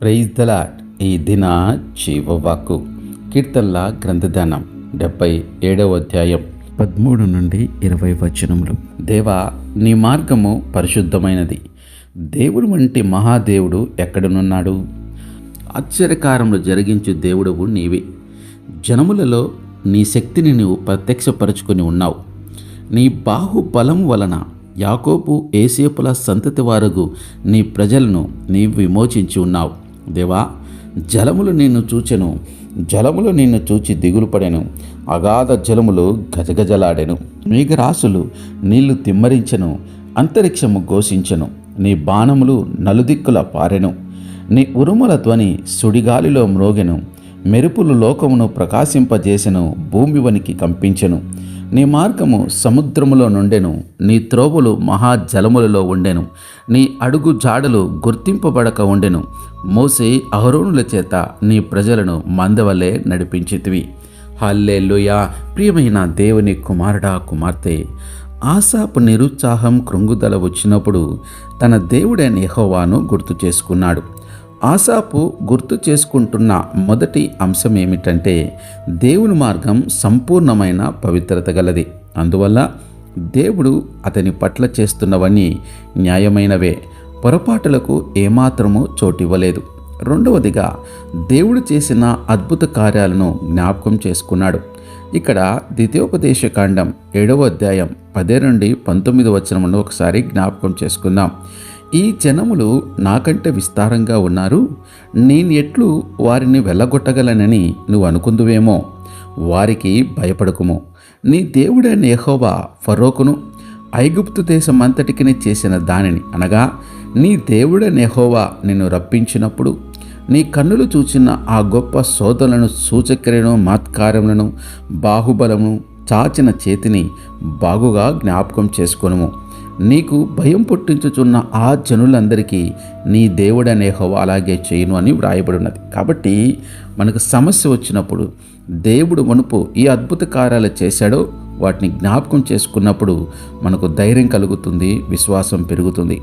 Praise దలాట్ ఈ దిన జీవవాకు కీర్తనల గ్రంథదానం డెబ్బై ఏడవ అధ్యాయం పదమూడు నుండి ఇరవై వచనములు. దేవా నీ మార్గము పరిశుద్ధమైనది. దేవుడు వంటి మహాదేవుడు ఎక్కడనున్నాడు? ఆశ్చర్యకారములు జరిగించు దేవుడవు నీవే. జనములలో నీ శక్తిని నీవు ప్రత్యక్షపరుచుకొని ఉన్నావు. నీ బాహుబలం వలన యాకోపు ఏసేపుల సంతతి వారకు నీ ప్రజలను నీ విమోచించి ఉన్నావు. దేవా జలములు నిన్ను చూచెను. జలములు నిన్ను చూచి దిగులు పడెను. అగాధ జలములు గజగజలాడెను. మేఘరాశులు నీళ్ళు తిమ్మరించెను. అంతరిక్షము ఘోషించెను. నీ బాణములు నలుదిక్కుల పారెను. నీ ఉరుముల ధ్వని సుడిగాలిలో మ్రోగెను. మెరుపులు లోకమును ప్రకాశింపజేసెను. భూమి వనికి కంపించెను. నీ మార్గము సముద్రములో నుండెను నీ త్రోవులు మహాజలములలో ఉండెను నీ అడుగు జాడలు గుర్తింపబడక ఉండెను. మోసే అహరోనుల చేత నీ ప్రజలను మందవలే నడిపించితివి. హల్లెలూయా! ప్రియమైన దేవుని కుమారుడా కుమార్తె! ఆశాపు నిరుత్సాహం కృంగుదల వచ్చినప్పుడు తన దేవుడైన యహోవాను గుర్తు చేసుకున్నాడు. ఆసాపు గుర్తు చేసుకుంటున్న మొదటి అంశం ఏమిటంటే దేవుని మార్గం సంపూర్ణమైన పవిత్రత గలది. అందువల్ల దేవుడు అతని పట్ల చేస్తున్నవన్నీ న్యాయమైనవే. పొరపాటులకు ఏమాత్రము చోటివ్వలేదు. రెండవదిగా దేవుడు చేసిన అద్భుత కార్యాలను జ్ఞాపకం చేసుకున్నాడు. ఇక్కడ ద్వితీయోపదేశకాండం ఏడవ అధ్యాయం పదే నుండి పంతొమ్మిది వచనమును ఒకసారి జ్ఞాపకం చేసుకుందాం. ఈ జనములు నాకంటే విస్తారంగా ఉన్నారు. నేను ఎట్లు వారిని వెళ్ళగొట్టగలనని నువ్వు అనుకుందువేమో. వారికి భయపడకుము. నీ దేవుడైన యహోవా ఫరోకును ఐగుప్తు దేశం అంతటికి చేసిన దానిని అనగా నీ దేవుడైన యెహోవా నిన్ను రప్పించినప్పుడు నీ కన్నులు చూచిన ఆ గొప్ప సోదరులను సూచక్రియను మాత్కారములను బాహుబలము చాచిన చేతిని బాగుగా జ్ఞాపకం చేసుకొనుము. నీకు భయం పుట్టించుచున్న ఆ జనులందరికీ నీ దేవుడనే హోవా అలాగే చేయను అని వ్రాయబడి ఉన్నది కాబట్టి మనకు సమస్య వచ్చినప్పుడు దేవుడు మునుపు ఈ అద్భుత కార్యాలు చేశాడో వాటిని జ్ఞాపకం చేసుకున్నప్పుడు మనకు ధైర్యం కలుగుతుంది విశ్వాసం పెరుగుతుంది.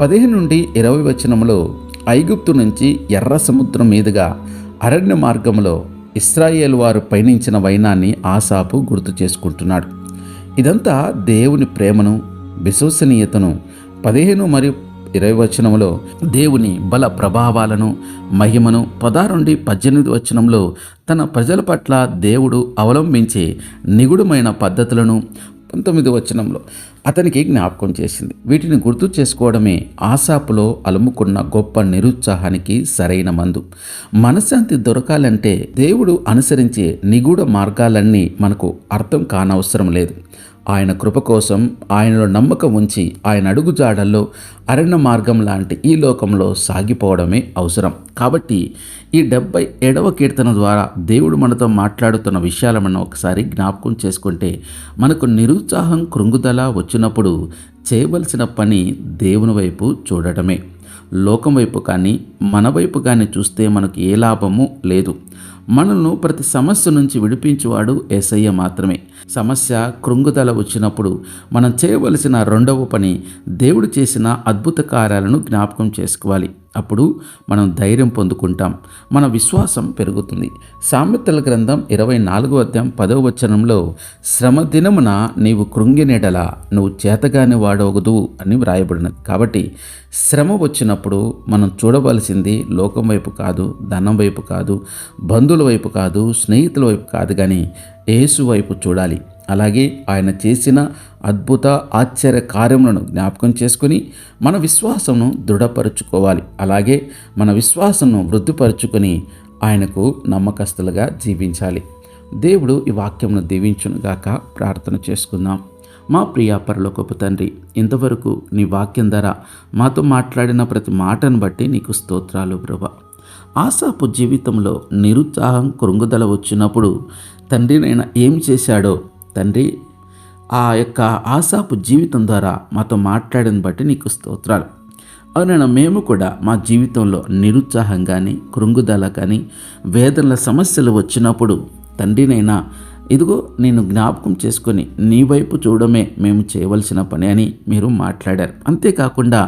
పదిహేను నుండి ఇరవై వచనంలో ఐగుప్తు నుంచి ఎర్ర సముద్రం మీదుగా అరణ్య మార్గంలో ఇస్రాయేల్ వారు పయనించిన వైనాన్ని ఆసాపు గుర్తు చేసుకుంటున్నాడు. ఇదంతా దేవుని ప్రేమను విశ్వసనీయతను పదిహేను మరియు ఇరవై వచనంలో దేవుని బల ప్రభావాలను మహిమను పదారుండి పద్దెనిమిది వచనంలో తన ప్రజల పట్ల దేవుడు అవలంబించే నిగుడమైన పద్ధతులను పంతొమ్మిది వచనంలో అతనికి జ్ఞాపకం చేసింది. వీటిని గుర్తు చేసుకోవడమే ఆశాపులో అలుముకున్న గొప్ప నిరుత్సాహానికి సరైన మందు. మనశ్శాంతి దొరకాలంటే దేవుడు అనుసరించే నిగూఢ మార్గాలన్నీ మనకు అర్థం కానవసరం లేదు. ఆయన కృప కోసం ఆయనలో నమ్మకం ఉంచి ఆయన అడుగుజాడల్లో అరణ్య మార్గం లాంటి ఈ లోకంలో సాగిపోవడమే అవసరం. కాబట్టి ఈ డెబ్బై ఏడవ కీర్తన ద్వారా దేవుడు మనతో మాట్లాడుతున్న విషయాలు మనం ఒకసారి జ్ఞాపకం చేసుకుంటే మనకు నిరుత్సాహం కృంగుదల వచ్చినప్పుడు చేయవలసిన పని దేవుని వైపు చూడటమే లోకం వైపు కానీ మన వైపు కానీ చూస్తే మనకు ఏ లాభము లేదు. మనల్ని ప్రతి సమస్య నుంచి విడిపించేవాడు ఏసయ్య మాత్రమే. సమస్య కృంగుదల వచ్చినప్పుడు మనం చేయవలసిన రెండవ పని దేవుడు చేసిన అద్భుత కార్యాలను జ్ఞాపకం చేసుకోవాలి. అప్పుడు మనం ధైర్యం పొందుకుంటాం. మన విశ్వాసం పెరుగుతుంది. సామెతల గ్రంథం ఇరవై నాలుగో అధ్యాయం పదవ వచనంలో శ్రమ దినమున నీవు కృంగినెడల నువ్వు చేతగాని వాడవగదు అని వ్రాయబడినది. కాబట్టి శ్రమ వచ్చినప్పుడు మనం చూడవలసింది లోకం వైపు కాదు ధనం వైపు కాదు బంధువుల వైపు కాదు స్నేహితుల వైపు కాదు కానీ యేసు వైపు చూడాలి. అలాగే ఆయన చేసిన అద్భుత ఆశ్చర్య కార్యములను జ్ఞాపకం చేసుకుని మన విశ్వాసంను దృఢపరుచుకోవాలి. అలాగే మన విశ్వాసంను వృద్ధిపరుచుకొని ఆయనకు నమ్మకస్తులుగా జీవించాలి. దేవుడు ఈ వాక్యమును దీవించునుగాక ప్రార్థన చేసుకుందాం. మా ప్రియ పరలోకపు తండ్రి ఇంతవరకు నీ వాక్యం ధర మాతో మాట్లాడిన ప్రతి మాటను బట్టి నీకు స్తోత్రాలు ప్రభా. ఆశాపు జీవితంలో నిరుత్సాహం కృంగుదల వచ్చినప్పుడు తండ్రినైనా ఏం చేశాడో తండ్రి ఆ యొక్క ఆశాపు జీవితం ద్వారా మాతో మాట్లాడిన బట్టి నీకు స్తోత్రాలు. అవునైనా మేము కూడా మా జీవితంలో నిరుత్సాహం కానీ కృంగుదల కానీ వేదనల సమస్యలు వచ్చినప్పుడు తండ్రినైనా ఇదిగో నేను జ్ఞాపకం చేసుకొని నీ వైపు చూడమే మేము చేయవలసిన పని అని మీరు మాట్లాడారు. అంతేకాకుండా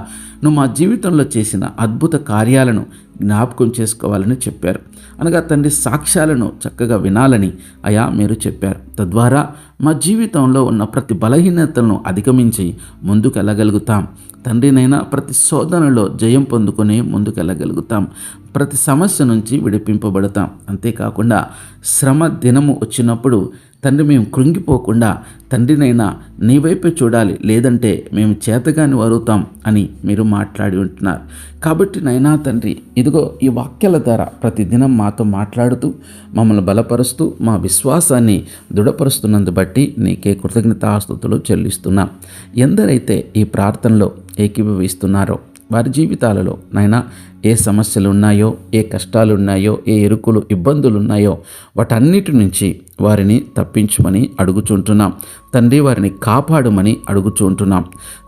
నువ్వు మా జీవితంలో చేసిన అద్భుత కార్యాలను జ్ఞాపకం చేసుకోవాలని చెప్పారు. అనగా తండ్రి సాక్ష్యాలను చక్కగా వినాలని అయా మీరు చెప్పారు. తద్వారా మా జీవితంలో ఉన్న ప్రతి బలహీనతలను అధిగమించి ముందుకెళ్ళగలుగుతాం. తండ్రినైనా ప్రతి శోధనలో జయం పొందుకొని ముందుకెళ్ళగలుగుతాం. ప్రతి సమస్య నుంచి విడిపింపబడతాం. అంతేకాకుండా శ్రమ దినము వచ్చినప్పుడు తండ్రి మేము కృంగిపోకుండా తండ్రినైనా నీ వైపే చూడాలి లేదంటే మేము చేతగాని వరుతాం అని మీరు మాట్లాడి ఉంటున్నారు. కాబట్టి నైనా తండ్రి ఇదిగో ఈ వాక్యాల ద్వారా ప్రతిదినం మాతో మాట్లాడుతూ మమ్మల్ని బలపరుస్తూ మా విశ్వాసాన్ని దృఢపరుస్తున్నందు బట్టి నీకే కృతజ్ఞతాస్తుతులు చెల్లిస్తున్నాం. ఎందరైతే ఈ ప్రార్థనలో ఏకీభవిస్తున్నారో వారి జీవితాలలో నైనా ఏ సమస్యలు ఉన్నాయో ఏ కష్టాలు ఉన్నాయో ఏ ఎరుకులు ఇబ్బందులు ఉన్నాయో వాటన్నిటి నుంచి వారిని తప్పించమని అడుగుచుంటున్నాం. తండ్రి వారిని కాపాడమని అడుగుచుంటున్నాం.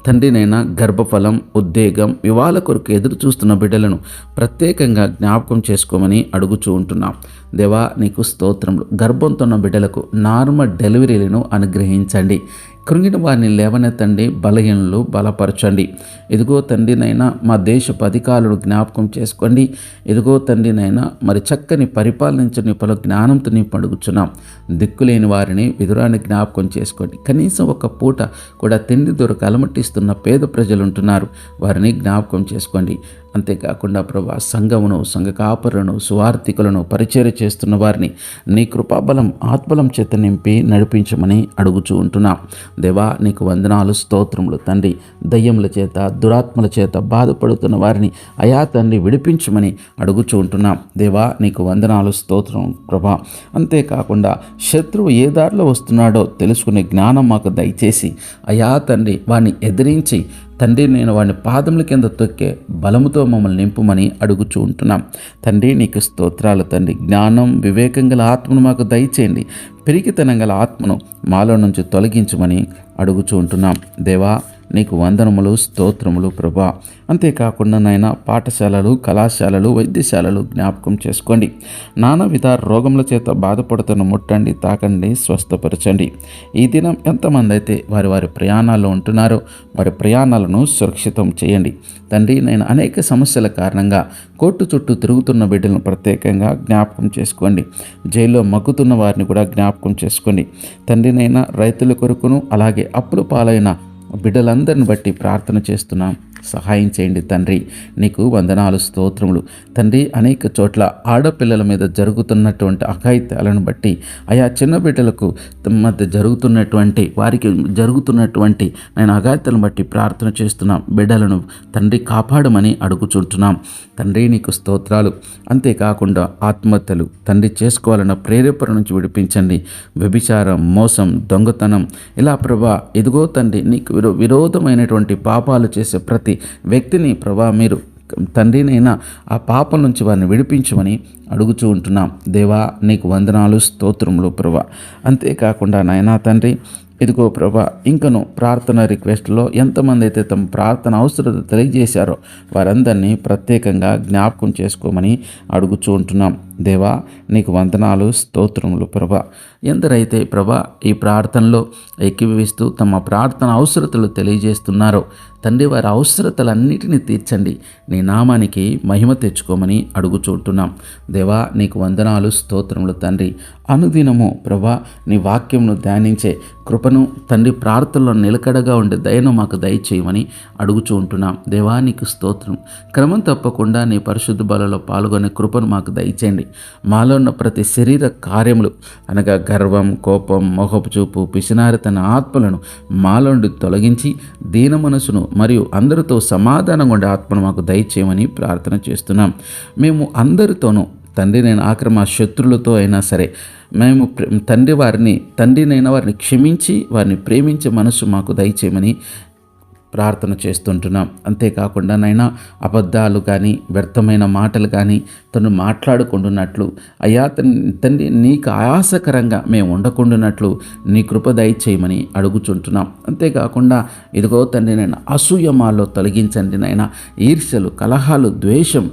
తండ్రినైనా గర్భఫలం ఉద్వేగం వివాహ కొరకు ఎదురు చూస్తున్న బిడ్డలను ప్రత్యేకంగా జ్ఞాపకం చేసుకోమని అడుగుచూ ఉంటున్నాం దేవా నీకు స్తోత్రములు. గర్భంతో ఉన్న బిడ్డలకు నార్మల్ డెలివరీలను అనుగ్రహించండి. కృంగిన వారిని లేవనెత్తండి బలహీనలు బలపరచండి. ఇదిగో తండ్రినైనా మా దేశపు అధికారులు జ్ఞాపకం చేసుకోండి. ఇదిగో తండ్రినైనా మరి చక్కని పరిపాలించని పలు జ్ఞానంతో నీ పడుగుచున్నాం దిక్కులేని వారిని విధురాన్ని జ్ఞాపకం చేసుకోండి. కనీసం ఒక పూట కూడా తిండి దొరక అలమటిస్తున్న పేద ప్రజలు ఉంటున్నారు. వారిని జ్ఞాపకం చేసుకోండి. అంతేకాకుండా ప్రభా సంఘమును సంఘ కాపరులను సువార్థికులను పరిచయ చేస్తున్న వారిని నీ కృపాబలం ఆత్మలం చేత నింపి నడిపించమని అడుగుచూ ఉంటున్నాం. దేవా నీకు వందనాలు స్తోత్రములు తండ్రి. దయ్యముల చేత దురాత్మల చేత బాధపడుతున్న వారిని అయా తండ్రి విడిపించమని అడుగుచూ ఉంటున్నాం. దేవా నీకు వందనాలు స్తోత్రం ప్రభా. అంతేకాకుండా శత్రువు ఏ దారిలో వస్తున్నాడో తెలుసుకునే జ్ఞానం మాకు దయచేసి అయా తండ్రి వారిని ఎదిరించి తండ్రి నేను వాడిని పాదముల కింద తొక్కే బలముతో మమ్మల్ని నింపుమని అడుగుచూ ఉంటున్నాం. తండ్రి నీకు స్తోత్రాలు తండ్రి. జ్ఞానం వివేకం గల ఆత్మను మాకు దయచేయండి. పెరిగితనం గల ఆత్మను మాలో నుంచి తొలగించమని అడుగుచూ ఉంటున్నాం. దేవా నీకు వందనములు స్తోత్రములు ప్రభా. అంతేకాకుండా నాయన పాఠశాలలు కళాశాలలు వైద్యశాలలు జ్ఞాపకం చేసుకోండి. నానావిధ రోగముల చేత బాధపడుతున్న ముట్టండి తాకండి స్వస్థపరచండి. ఈ దినం ఎంతమంది అయితే వారి వారి ప్రయాణాల్లో ఉంటున్నారో వారి ప్రయాణాలను సురక్షితం చేయండి. తండ్రి నేను అనేక సమస్యల కారణంగా కోర్టు చుట్టూ తిరుగుతున్న బిడ్డలను ప్రత్యేకంగా జ్ఞాపకం చేసుకోండి. జైల్లో మగ్గుతున్న వారిని కూడా జ్ఞాపకం చేసుకోండి. తండ్రినైనా రైతుల కొరకును అలాగే అప్పులు పాలైన బిడ్డలందరిని బట్టి ప్రార్థన చేస్తున్నాం. సహాయం చేయండి తండ్రి. నీకు వందనాలు స్తోత్రములు. తండ్రి అనేక చోట్ల ఆడపిల్లల మీద జరుగుతున్నటువంటి అఘాయిత్యాలను బట్టి ఆయా చిన్న బిడ్డలకు మధ్య జరుగుతున్నటువంటి వారికి జరుగుతున్నటువంటి నేను అఘాయిత్యాలను బట్టి ప్రార్థన చేస్తున్నాం. బిడ్డలను తండ్రి కాపాడమని అడుగుచుంటున్నాం. తండ్రి నీకు స్తోత్రాలు. అంతేకాకుండా ఆత్మహత్యలు తండ్రి చేసుకోవాలన్న ప్రేరేపణ నుంచి విడిపించండి. వ్యభిచారం మోసం దొంగతనం. ఇలా ప్రభా ఇదిగో తండ్రి నీకు విరో విరోధమైనటువంటి పాపాలు చేసే ప్రతి వ్యక్తిని ప్రభా మీరు తండ్రినైనా ఆ పాపం నుంచి వారిని విడిపించమని అడుగుచూ ఉంటున్నాం. దేవా నీకు వందనాలు స్తోత్రములు ప్రభా. అంతేకాకుండా నాయనా తండ్రి ఇదిగో ప్రభా ఇంకను ప్రార్థన రిక్వెస్ట్లో ఎంతమంది అయితే తమ ప్రార్థన అవసరత తెలియజేశారో వారందరినీ ప్రత్యేకంగా జ్ఞాపకం చేసుకోమని అడుగుచూ ఉంటున్నాం. దేవా నీకు వందనాలు స్తోత్రములు ప్రభా. ఎందరైతే ప్రభా ఈ ప్రార్థనలో ఏకీభవిస్తూ తమ ప్రార్థన అవసరతలు తెలియజేస్తున్నారో తండ్రి వారి అవసరతలన్నిటినీ తీర్చండి. నీ నామానికి మహిమ తెచ్చుకోమని అడుగుచూంటున్నాం దేవా నీకు వందనాలు స్తోత్రములు తండ్రి. అనుదినము ప్రభా నీ వాక్యంను ధ్యానించే కృపను తండ్రి ప్రార్థనలో నిలకడగా ఉండే దయను మాకు దయచేయమని అడుగుచూ ఉంటున్నాం దేవా నీకు స్తోత్రం. క్రమం తప్పకుండా నీ పరిశుద్ధ బలలో పాల్గొనే కృపను మాకు దయచేయండి. మాలో ఉన్న ప్రతి శరీర కార్యములు అనగా గర్వం కోపం మొహపు చూపు పిసినారితన ఆత్మలను మాలోండి తొలగించి దీన మనసును మరియు అందరితో సమాధానంగా ఉండే ఆత్మను మాకు దయచేయమని ప్రార్థన చేస్తున్నాం. మేము అందరితోనూ తండ్రి నేను ఆఖరి శత్రులతో అయినా సరే మేము తండ్రి వారిని తండ్రినైనా వారిని క్షమించి వారిని ప్రేమించే మనసు మాకు దయచేయమని ప్రార్థన చేస్తుంటున్నాం. అంతేకాకుండా నైనా అబద్ధాలు కానీ వ్యర్థమైన మాటలు కానీ తను మాట్లాడుకుంటున్నట్లు అయ్యా తండ్రి నీకు ఆయాసకరంగా మేము ఉండకుండానట్లు నీ కృప దయచేయమని అడుగుచుంటున్నాం. అంతేకాకుండా ఇదిగో తండ్రి నేను అసూయ మాలో తొలగించండి నైనా ఈర్ష్యలు కలహాలు ద్వేషం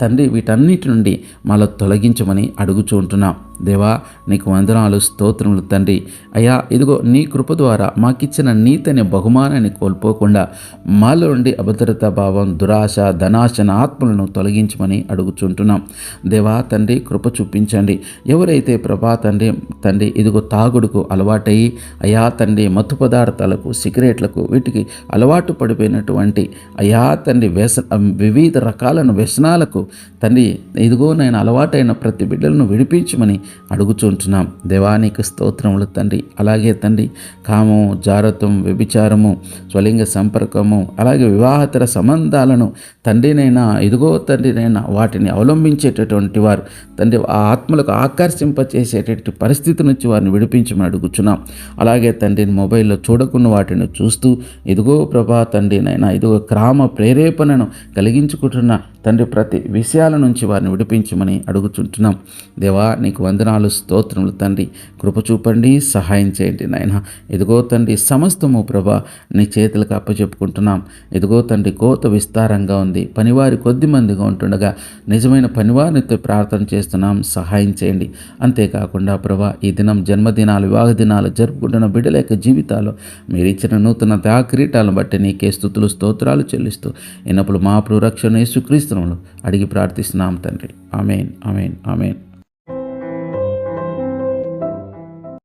తండ్రి వీటన్నిటి నుండి మాలో తొలగించమని అడుగుచూ ఉంటున్నాం దేవా నీకు వందనాలు స్తోత్రములు తండ్రి. అయ్యా ఇదిగో నీ కృప ద్వారా మాకిచ్చిన నీతని బహుమానాన్ని కోల్పోకుండా మాలో నుండి అభద్రతా భావం దురాశ ధనాశన ఆత్మలను తొలగించమని అడుగుచుంటున్నాం. దేవా తండ్రి కృప చూపించండి. ఎవరైతే ప్రభా తండ్రి తండ్రి ఇదిగో తాగుడుకు అలవాటయ్యి అయా తండ్రి మత్తు పదార్థాలకు సిగరెట్లకు వీటికి అలవాటు పడిపోయినటువంటి అయా తండ్రి వ్యస వివిధ రకాలను వ్యసనాలకు తండ్రి ఇదిగో నేను అలవాటైన ప్రతి బిడ్డలను విడిపించమని అడుగుచుంటున్నాం. దేవానికి స్తోత్రములు తండ్రి. అలాగే తండ్రి కామము జారత్వం వ్యభిచారము స్వలింగ సంపర్కము అలాగే వివాహతర సంబంధాలను తండ్రినైనా ఇదిగో తండ్రినైనా వాటిని అవలంబించేటటువంటి వారు తండ్రి ఆ ఆత్మలకు ఆకర్షింపచేసేటటువంటి పరిస్థితి నుంచి వారిని విడిపించమని అడుగుచున్నాం. అలాగే తండ్రిని మొబైల్లో చూడకున్న వాటిని చూస్తూ ఇదిగో ప్రభా తండ్రినైనా ఇదిగో క్రామ ప్రేరేపణను కలిగించుకుంటున్న తండ్రి ప్రతి విషయాల నుంచి వారిని విడిపించమని అడుగుచుంటున్నాం. దేవా నీకు వందనాలు స్తోత్రములు తండ్రి. కృప చూపండి సహాయం చేయండి నాయన. ఇదిగో తండ్రి సమస్తము ప్రభా నీ చేతులకు అప్పచెప్పుకుంటున్నాం. ఇదిగో తండ్రి కోత విస్తారంగా ఉంది. పనివారి కొద్ది మందిగా ఉంటుండగా నిజమైన పనివారితో ప్రార్థన చేస్తున్నాం. సహాయం చేయండి. అంతేకాకుండా ప్రభా ఈ దినం జన్మదినాలు వివాహ దినాలు జరుపుకుంటున్న బిడ్డల యొక్క జీవితాలు మీరు ఇచ్చిన నూతన కిరీటాలను బట్టి నీకే స్థుతులు స్తోత్రాలు చెల్లిస్తూ ఎన్నప్పుడు మా ప్రురక్షణ యేసుక్రీస్తునములు అడిగి ప్రార్థిస్తున్నాం తండ్రి. Amen amen amen.